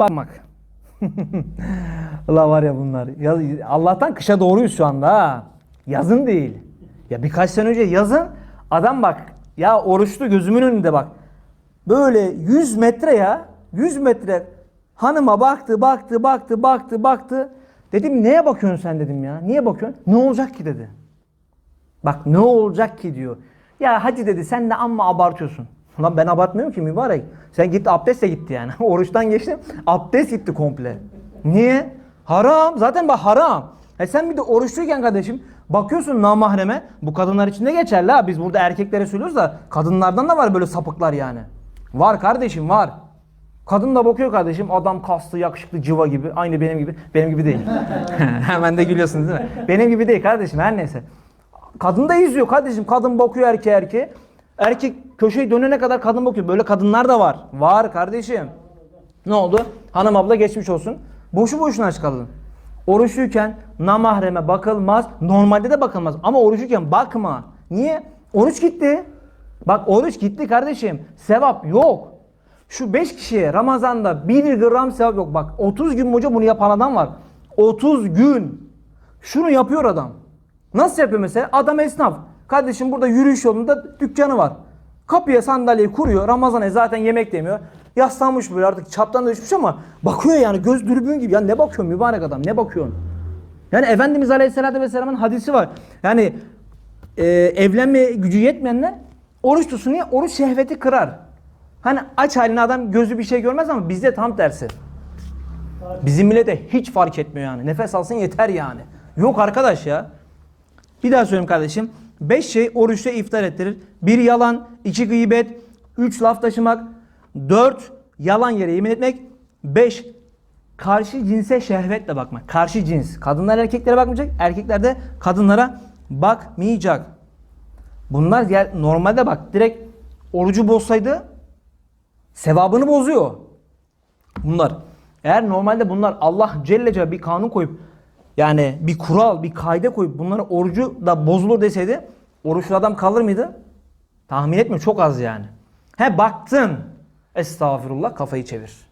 Bakmak. Allah var ya bunlar. Ya, Allah'tan kışa doğruyuz şu anda ha. Yazın değil. Ya birkaç sene önce yazın adam bak ya oruçlu gözümün önünde bak. Böyle 100 metre ya 100 metre hanıma baktı baktı baktı baktı baktı. Dedim neye bakıyorsun sen dedim ya. Niye bakıyorsun? Ne olacak ki dedi. Bak ne olacak ki diyor. Ya hacı dedi sen de amma abartıyorsun. Lan ben abartmıyorum ki mübarek. Sen gitti abdest de gitti yani. Oruçtan geçtim. Abdest gitti komple. Niye? Haram. Zaten bak haram. E sen bir de oruçluyken kardeşim bakıyorsun namahreme. Bu kadınlar için de geçerli ha. Biz burada erkeklere söylüyoruz da kadınlardan da var böyle sapıklar yani. Var kardeşim var. Kadın da bakıyor kardeşim adam kaslı yakışıklı cıva gibi aynı benim gibi benim gibi değil. Hemen de gülüyorsunuz değil mi? Benim gibi değil kardeşim her neyse. Kadın da izliyor kardeşim. Kadın bakıyor erkeğe erkeğe. Erkek köşeyi dönene kadar kadın bakıyor. Böyle kadınlar da var. Var kardeşim. Ne oldu? Hanım abla geçmiş olsun. Boşu boşuna aç kaldın. Oruçluyken namahreme bakılmaz. Normalde de bakılmaz. Ama oruçluyken bakma. Niye? Oruç gitti. Bak oruç gitti kardeşim. Sevap yok. Şu 5 kişiye Ramazan'da 1 gram sevap yok. Bak 30 gün boyunca bunu yapan adam var. 30 gün. Şunu yapıyor adam. Nasıl yapıyor mesela? Adam esnaf. Kardeşim burada yürüyüş yolunda dükkanı var. Kapıya sandalyeyi kuruyor. Ramazan'a zaten yemek demiyor. Yaslanmış böyle artık çaptan da düşmüş ama bakıyor yani göz dürbün gibi. Ya ne bakıyorsun mübarek adam ne bakıyorsun? Yani Efendimiz Aleyhisselatü Vesselam'ın hadisi var. Yani e, evlenme gücü yetmeyenler oruç tutsun niye? Oruç şehveti kırar. Hani aç halini adam gözü bir şey görmez ama bizde tam tersi. Bizim millete hiç fark etmiyor yani. Nefes alsın yeter yani. Yok arkadaş ya. Bir daha söyleyeyim kardeşim. Beş şey oruçta iftar ettirir. Bir yalan, iki gıybet, üç laf taşımak, dört yalan yere yemin etmek, beş karşı cinse şehvetle bakmak. Karşı cins. Kadınlar erkeklere bakmayacak, erkekler de kadınlara bakmayacak. Bunlar yer, normalde bak direkt orucu bozsaydı sevabını bozuyor. Bunlar. Eğer normalde bunlar Allah Celle Celle bir kanun koyup yani bir kural, bir kaide koyup bunları orucu da bozulur deseydi oruçlu adam kalır mıydı? Tahmin etmiyorum çok az yani. He baktın. Estağfurullah kafayı çevir.